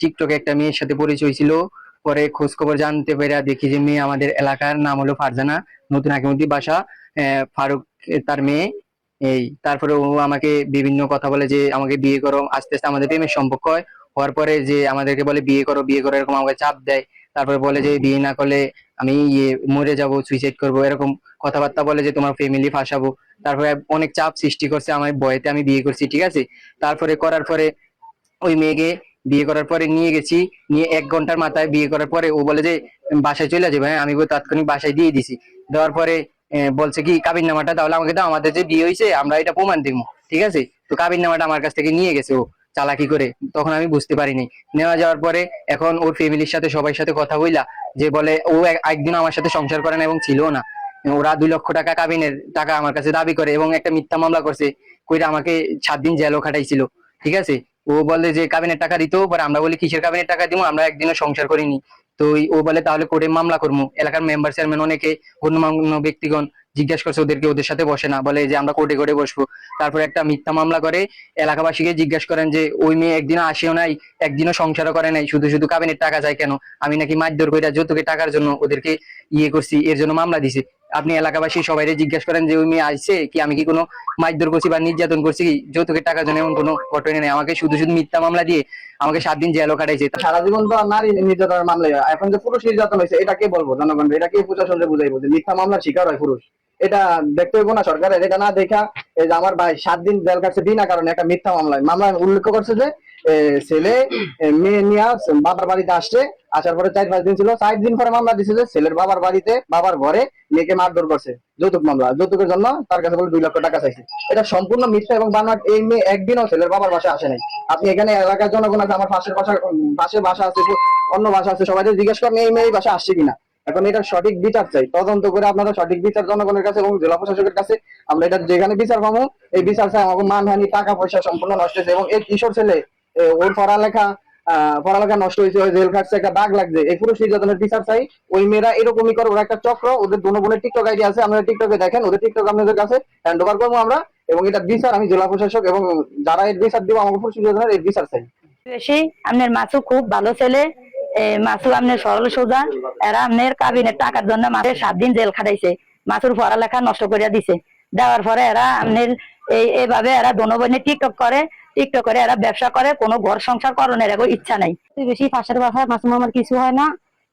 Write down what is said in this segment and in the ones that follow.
টিকটকে একটা মেয়ের সাথে পরিচয় ছিল। পরে খোঁজ খবর জানতে পেরে দেখি যে মেয়ে আমাদের এলাকার নাম হলো ফারজানা, নতুন হাকিমুদ্দি বাসা। ফারুক তার মেয়ে। এই, তারপরে ও আমাকে বিভিন্ন কথা বলে যে আমাকে বিয়ে করো, আস্তে আস্তে আমাদের প্রেমের সম্পর্ক হয়। হওয়ার পরে যে আমাদেরকে বলে বিয়ে করো বিয়ে করো এরকম আমাকে চাপ দেয়। তারপরে বলে যে বিয়ে না করলে আমি ইয়ে মরে যাব সুইসাইড করব, এরকম কথাবার্তা বলে যে তোমার ফ্যামিলি ফাঁসাবো। তারপরে অনেক চাপ সৃষ্টি করছে আমার বয়েতে আমি বিয়ে করছি, ঠিক আছে? তারপরে করার পরে ওই মেয়েকে বিয়ে করার পরে নিয়ে গেছি, নিয়ে এক ঘণ্টার মাথায় বিয়ে করার পরে ও বলে যে, বাসায় চলে যাবে হ্যাঁ আমি তাৎক্ষণিক বাসায় দিয়ে দিছি। দেওয়ার পরে বলছে কি কাবির নামাটা তাহলে আমাকে দাও, আমাদের যে বিয়ে হয়েছে, আমরা এটা প্রমাণ দিব, ঠিক আছে? তো কাবির নামাটা আমার কাছ থেকে নিয়ে গেছে ও, চালাকি করে। তখন আমি বুঝতে পারিনি। নেওয়া যাওয়ার পরে এখন ওর ফ্যামিলির সাথে সবার সাথে কথা বইলা, যে বলে, ও এক- একদিন আমার সাথে সংসার করে না এবং ছিল না। ওরা দুই লক্ষ টাকা কাবিনের টাকা আমার কাছে দাবি করে এবং একটা মিথ্যা মামলা করছে, কইরা আমাকে সাত দিন জেলও খাটাইছিল, ঠিক আছে? ও বলে যে কাবিনের টাকা দিত পরে আমরা বলি, কিসের কাবিনের টাকা দিব? আমরা একদিনও সংসার করিনি। তো ও বলে, তাহলে কোর্টে মামলা করব। এলাকার মেম্বার চেয়ারম্যান অনেকে গণ্যমান্য ব্যক্তিগণ জিজ্ঞাসা করছে, ওদেরকে ওদের সাথে বসে না? বলে যে, আমরা কোর্টে কোর্টে বসবো। তারপরে একটা মিথ্যা মামলা করে, এলাকাবাসীকে জিজ্ঞাসা করেন যে, ওই মেয়ে একদিনও আসেও নাই, একদিনও সংসারও করে নাই, শুধু শুধু কাবিনের টাকা চায় কেন? আমি নাকি মারধর কইরা যৌতুকের টাকার জন্য ওদেরকে ইয়ে করছি, এর জন্য মামলা দিছে। আপনি এলাকাবাসী সবাই জিজ্ঞেস করেন যে, ওই মেয়ে আসছে কি? আমি কি কোনো মারধর করছি বা নির্যাতন করছি কি? যৌতুকের টাকা জন্য এমন কোনো ঘটনা নেই। আমাকে শুধু শুধু মিথ্যা মামলা দিয়ে আমাকে সাত দিন জেলও কাটাইছে সারা জীবন তো নারী নির্যাতনের মামলা হয়। এখন যে পুরুষ নির্যাতন হয়েছে এটাকে বলব জনগণ? এটা কে প্রশাসনকে বুঝাইবো যে মিথ্যা মামলার শিকার হয় পুরুষ? এটা দেখতে হইব না সরকারের। এটা না দেখা এই যে আমার ভাই সাত দিন জেল কাটছে বিনা কারণে একটা মিথ্যা মামলায়। মামলায় উল্লেখ করছে যে ছেলে মেয়ে নিয়ে বাবার বাড়িতে আসছে, আসার পরে চার পাঁচ দিন ছিল। চার দিন পরে মামলা দিছে যে, ছেলের বাবার বাড়িতে বাবার ঘরে মেয়েকে মারধর করছে। যৌতুক মামলা। যৌতুকের জন্য তার কাছে বলে দুই লক্ষ টাকা চাইছে। এটা সম্পূর্ণ মিথ্যা এবং বানোয়াট। এই মেয়ে একদিনও ছেলের বাবার বাসায় আসে নাই। আপনি এখানে এলাকার জনগণ আছে, আমার পাশের বাসা পাশের বাসা আছে, অন্য বাসা আছে, সবাই জিজ্ঞেস করেন, এই মেয়ে এই বাসা আসছে কিনা? এখন এটার সঠিক বিচার চাই। তদন্ত করে আপনারা সঠিক বিচার জনগণের কাছে এবং জেলা প্রশাসকের কাছে আমরা এটা যেখানে বিচার পাবো, এই বিচার চাই আমাকে মানহানি টাকা পয়সা সম্পূর্ণ নষ্ট হয়েছে এবং এই কিশোর ছেলে ওর পড়ালেখা পড়ালেখা নষ্ট হয়েছে জেল খাটছে, একটা দাগ লাগছে। এই নির্যাতনের বিচার চাই, ওই মেয়েরা এরকমই করে ওরা একটা চক্র, ওদের দুনো বোনের টিকটক আইডি আছে, আপনারা টিকটকে দেখেন, ওদের টিকটক আপনাদের কাছে হ্যান্ড ওভার করব আমরা এবং এটা বিচার আমি জেলা প্রশাসক এবং যারা এর বিচার দিব আমাকে পুরুষ নির্যাতনের এর বিচার চাই। আপনার মাসু খুব ভালো ছেলে। এ, মাসু সরল সোজা এরা আপনার কাবিনের টাকার জন্য মাসে সাত দিন জেল খাটাইছে। মাসুর পড়ালেখা নষ্ট করিয়া দিছে। দেওয়ার পরে এরা আপনার এই এইভাবে এরা দোনোবনে টিকটক করে টিকটক করে এরা ব্যবসা করে কোনো ঘর সংসার করানোর এগো ইচ্ছা নাই। বেশি পাশের বাসায় মাসুম আমার কিছু হয় না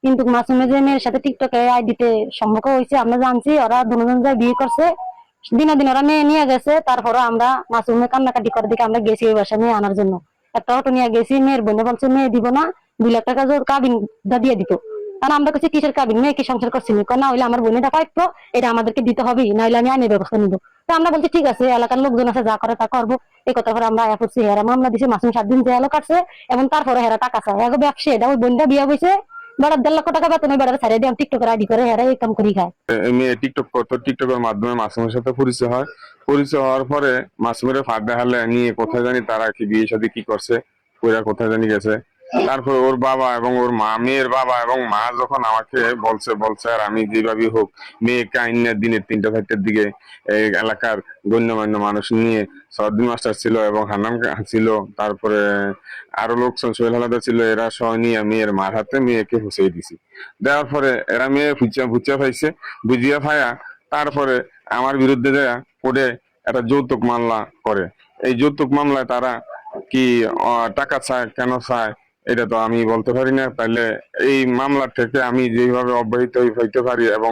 কিন্তু মাসুমে যে মেয়ের সাথে টিকটকে আইডিতে সম্পর্ক হয়েছে আমরা জানছি ওরা দুজন যায় বিয়ে করছে। দিনে দিন ওরা মেয়ে নিয়ে গেছে তারপরে আমরা মাসুমে কান্নাকাটি করে দিকে আমরা গেছি ওই বাসা নিয়ে আনার জন্য। একটা অটো নিয়ে গেছি মেয়ের বলছে মেয়ে দিব না, দুই লাখ টাকা জোর কাবিন দিয়ে দিত। আমরা কাছে কিসের কাবিন? মেয়ে কি সংসার করছি? নি? না, হইলে আমার এটা আমাদেরকে দিতে হবে নাহলে আমি আইনের ব্যবস্থা তো আমরা বলছি, ঠিক আছে, এলাকার লোকজন আছে, যা করে তা করব। এই কথা পরে আমরা আয়া করছি হেরা মামলা দিছি, মাসুম সাত দিন জেলও কাটছে, এবং তারপরে হেরা টাকা চায়। এগো ব্যবসা এটা ওই বোনটা বিয়ে হয়েছে বেড়ার দেড় লক্ষ টাকা বেতন বেড়ার ছাড়িয়ে দিয়ে টিকটকের আইডি করে হেরা এই কাম করি খায়। মেয়ে টিকটক করতো টিকটকের মাধ্যমে মাসুমের সাথে পরিচয় হয়। পরিচয় হওয়ার পরে মাসুমের ফাঁদ দেখালে নিয়ে কোথায় জানি তারা কি বিয়ে সাথে কি করছে ওরা কোথায় জানি গেছে। তারপরে ওর বাবা এবং ওর মা, মেয়ের বাবা এবং মা যখন আমাকে বলছে বলছে, আর আমি যেভাবে হোক মেয়েকে আইনে দিনের তিনটা চারটের দিকে এলাকার গণ্যমান্য মানুষ নিয়ে সর্দিন মাস্টার ছিল এবং হান্নাম ছিল। তারপরে আরও লোকজন সোহেল হালাদা ছিল, এরা সহ নিয়ে মেয়ের মার হাতে মেয়েকে হুসেই দিছি। দেওয়ার পরে এরা মেয়ে ফুচিয়া ফুচিয়া পাইছে। বুঝিয়া ফায়া তারপরে আমার বিরুদ্ধে দেয়া কোর্টে একটা যৌতুক মামলা করে। এই যৌতুক মামলায় তারা কি টাকা চায় কেন চায় এটা তো আমি বলতে পারি না। তাহলে এই মামলা থেকে আমি যেভাবে অব্যাহত হইতে পারি এবং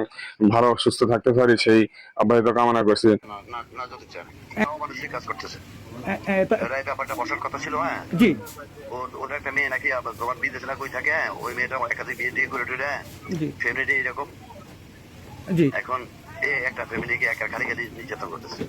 ভালো সুস্থ থাকতে পারি সেই অব্যাহত কামনা করছি। এখন একটা ফ্যামিলিকে একা খালি খালি নির্যাতন করতেছে।